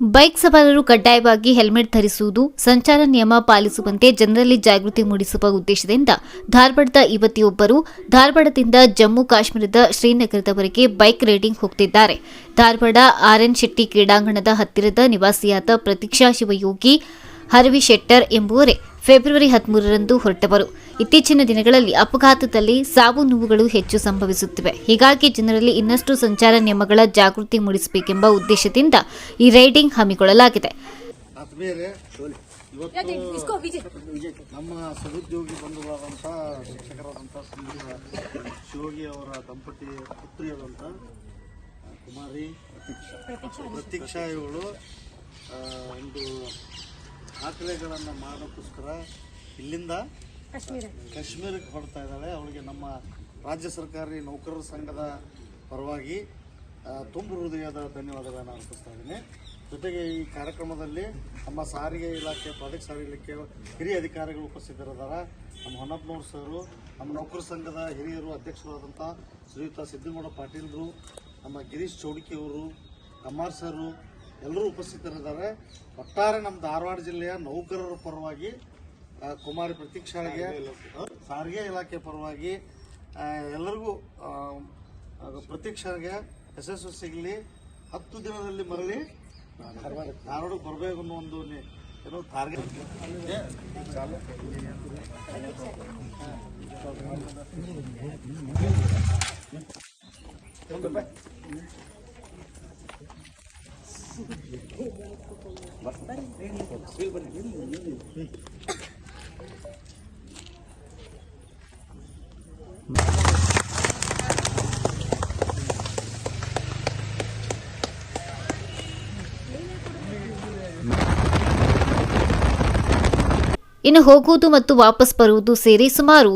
Bike ಸವಾರರು ಕಡ್ಡಾಯವಾಗಿ helmet ಧರಿಸುವುದು, ಸಂಚಾರ ನಿಯಮ ಪಾಲಿಸುವಂತೆ ಜನರಲ್ಲಿ ಜಾಗೃತಿ ಮೂಡಿಸುವ ಉದ್ದೇಶದಿಂದ ಧಾರವಾಡದ ಯುವತಿಯೊಬ್ಬರು ಧಾರವಾಡದಿಂದ ಜಮ್ಮು ಕಾಶ್ಮೀರದ ಶ್ರೀನಗರದವರೆಗೆ ಬೈಕ್ ರೈಡಿಂಗ್ ಹೋಗ್ತಿದ್ದಾರೆ. ಧಾರವಾಡ ಆರ್ಎನ್ ಶೆಟ್ಟಿ ಕ್ರೀಡಾಂಗಣದ ಹತ್ತಿರದ ನಿವಾಸಿಯಾದ ಪ್ರತೀಕ್ಷಾ ಶಿವಯೋಗಿ, ಹರವಿ ಶೆಟ್ಟರ್ ಎಂಬುವರೇ ಫೆಬ್ರವರಿ ಹದಿಮೂರರಂದು ಹೊರಟವರು. ಇತ್ತೀಚಿನ ದಿನಗಳಲ್ಲಿ ಅಪಘಾತದಲ್ಲಿ ಸಾವು ನೋವುಗಳು ಹೆಚ್ಚು ಸಂಭವಿಸುತ್ತಿವೆ. ಹೀಗಾಗಿ ಜನರಲ್ಲಿ ಇನ್ನಷ್ಟು ಸಂಚಾರ ನಿಯಮಗಳ ಜಾಗೃತಿ ಮೂಡಿಸಬೇಕೆಂಬ ಉದ್ದೇಶದಿಂದ ಈ ರೈಡಿಂಗ್ ಹಮ್ಮಿಕೊಳ್ಳಲಾಗಿದೆ. ಆತ್ಮೀಯರೇ ಇವತ್ತು ನಮ್ಮ ಸಹೋದ್ಯೋಗಿ ಬಂಧುಗಳಾದಂಥ ಶಿಕ್ಷಕರಾದಂಥ ಶ್ರೀಯುತ ಶಿವೋಗಿ ಅವರ ದಂಪತಿ ಪುತ್ರಿಯಾದಂಥ ಕುಮಾರಿ ಪ್ರತೀಕ್ಷಾ. ಇವಳು ಒಂದು ದಾಖಲೆಗಳನ್ನು ಮಾಡೋಕ್ಕೋಸ್ಕರ ಇಲ್ಲಿಂದ ಕಾಶ್ಮೀರಕ್ಕೆ ಹೊರಡ್ತಾ ಇದ್ದಾಳೆ. ಅವಳಿಗೆ ನಮ್ಮ ರಾಜ್ಯ ಸರ್ಕಾರಿ ನೌಕರರ ಸಂಘದ ಪರವಾಗಿ ತುಂಬು ಹೃದಯದ ಧನ್ಯವಾದಗಳನ್ನು ಅರ್ಪಿಸ್ತಾ ಇದ್ದೀನಿ. ಜೊತೆಗೆ ಈ ಕಾರ್ಯಕ್ರಮದಲ್ಲಿ ನಮ್ಮ ಸಾರಿಗೆ ಇಲಾಖೆ ಪ್ರಾಜೆಕ್ಟ್ ಸಾರಿಗೆ ಇಲಾಖೆ ಹಿರಿಯ ಅಧಿಕಾರಿಗಳು ಉಪಸ್ಥಿತರಿದ್ದಾರೆ. ನಮ್ಮ ಹೊನ್ನಪ್ಪನವ್ರ ಸರು ನಮ್ಮ ನೌಕರ ಸಂಘದ ಹಿರಿಯರು ಅಧ್ಯಕ್ಷರಾದಂಥ ಶ್ರೀಯುತ ಸಿದ್ದಗೌಡ ಪಾಟೀಲ್ರು ನಮ್ಮ ಗಿರೀಶ್ ಚೌಡಿಕೆಯವರು ಕಮ್ಮಾರ್ ಸರು ಎಲ್ಲರೂ ಉಪಸ್ಥಿತರಿದ್ದಾರೆ. ಒಟ್ಟಾರೆ ನಮ್ಮ ಧಾರವಾಡ ಜಿಲ್ಲೆಯ ನೌಕರರ ಪರವಾಗಿ ಕುಮಾರಿ ಪ್ರತೀಕ್ಷಾಳಿಗೆ ಸಾರಿಗೆ ಇಲಾಖೆ. ಪರವಾಗಿ ಎಲ್ಲರಿಗೂ ಪ್ರತೀಕ್ಷಾಳಿಗೆ ಯಶಸ್ಸು ಸಿಗಲಿ ಹತ್ತು ದಿನದಲ್ಲಿ ಮರಳಿ ಧಾರವಾಡಕ್ಕೆ ಬರಬೇಕು ಅನ್ನೋ ಒಂದು ಏನೋ ಟಾರ್ಗೆಟ್ ಇನ್ನು ಹೋಗುವುದು ಮತ್ತು ವಾಪಸ್ ಬರುವುದು ಸೇರಿ ಸುಮಾರು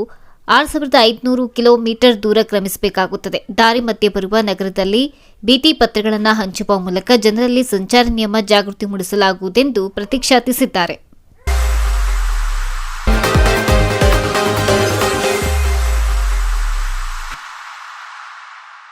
ಆರು ಸಾವಿರದ ಐದುನೂರು ಕಿಲೋಮೀಟರ್ ದೂರ ಕ್ರಮಿಸಬೇಕಾಗುತ್ತದೆ. ದಾರಿ ಮಧ್ಯೆ ಬರುವ ನಗರದಲ್ಲಿ ಬಿಟಿ ಪತ್ರಗಳನ್ನು ಹಂಚುವ ಮೂಲಕ ಜನರಲ್ಲಿ ಸಂಚಾರ ನಿಯಮ ಜಾಗೃತಿ ಮೂಡಿಸಲಾಗುವುದೆಂದು ಪ್ರತೀಕ್ಷಾತಿಸಿದ್ದಾರೆ